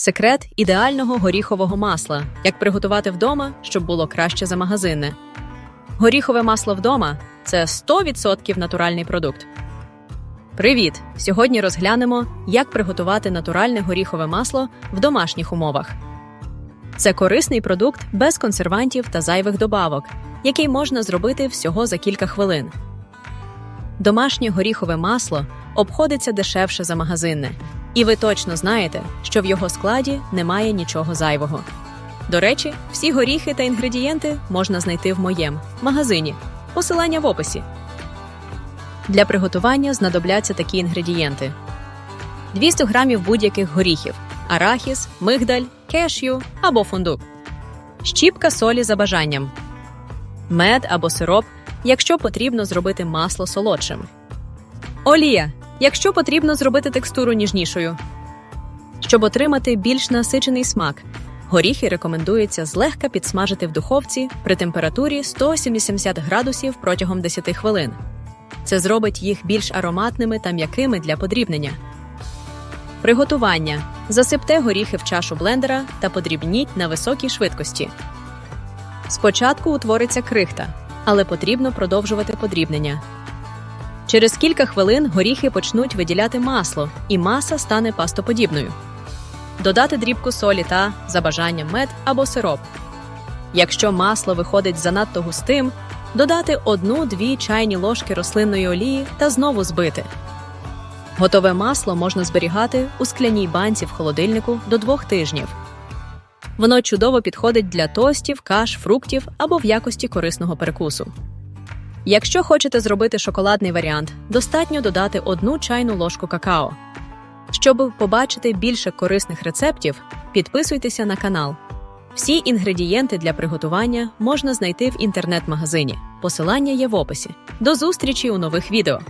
Секрет ідеального горіхового масла. Як приготувати вдома, щоб було краще за магазинне. Горіхове масло вдома це 100% натуральний продукт. Привіт! Сьогодні розглянемо, як приготувати натуральне горіхове масло в домашніх умовах. Це корисний продукт без консервантів та зайвих добавок, який можна зробити всього за кілька хвилин. Домашнє горіхове масло обходиться дешевше за магазинне, і ви точно знаєте, що в його складі немає нічого зайвого. До речі, всі горіхи та інгредієнти можна знайти в моєму магазині. Посилання в описі. Для приготування знадобляться такі інгредієнти: 200 грамів будь-яких горіхів, арахіс, мигдаль, кешю або фундук, щіпка солі за бажанням, мед або сироп, якщо потрібно зробити масло солодшим, олія, якщо потрібно зробити текстуру ніжнішою. Щоб отримати більш насичений смак, горіхи рекомендується злегка підсмажити в духовці при температурі 170 градусів протягом 10 хвилин. Це зробить їх більш ароматними та м'якими для подрібнення. Приготування: засипте горіхи в чашу блендера та подрібніть на високій швидкості. Спочатку утвориться крихта, але потрібно продовжувати подрібнення. Через кілька хвилин горіхи почнуть виділяти масло, і маса стане пастоподібною. Додати дрібку солі та, за бажанням, мед або сироп. Якщо масло виходить занадто густим, додати 1-2 чайні ложки рослинної олії та знову збити. Готове масло можна зберігати у скляній банці в холодильнику до 2 тижнів. Воно чудово підходить для тостів, каш, фруктів або в якості корисного перекусу. Якщо хочете зробити шоколадний варіант, достатньо додати одну чайну ложку какао. Щоб побачити більше корисних рецептів, підписуйтеся на канал. Всі інгредієнти для приготування можна знайти в інтернет-магазині. Посилання є в описі. До зустрічі у нових відео!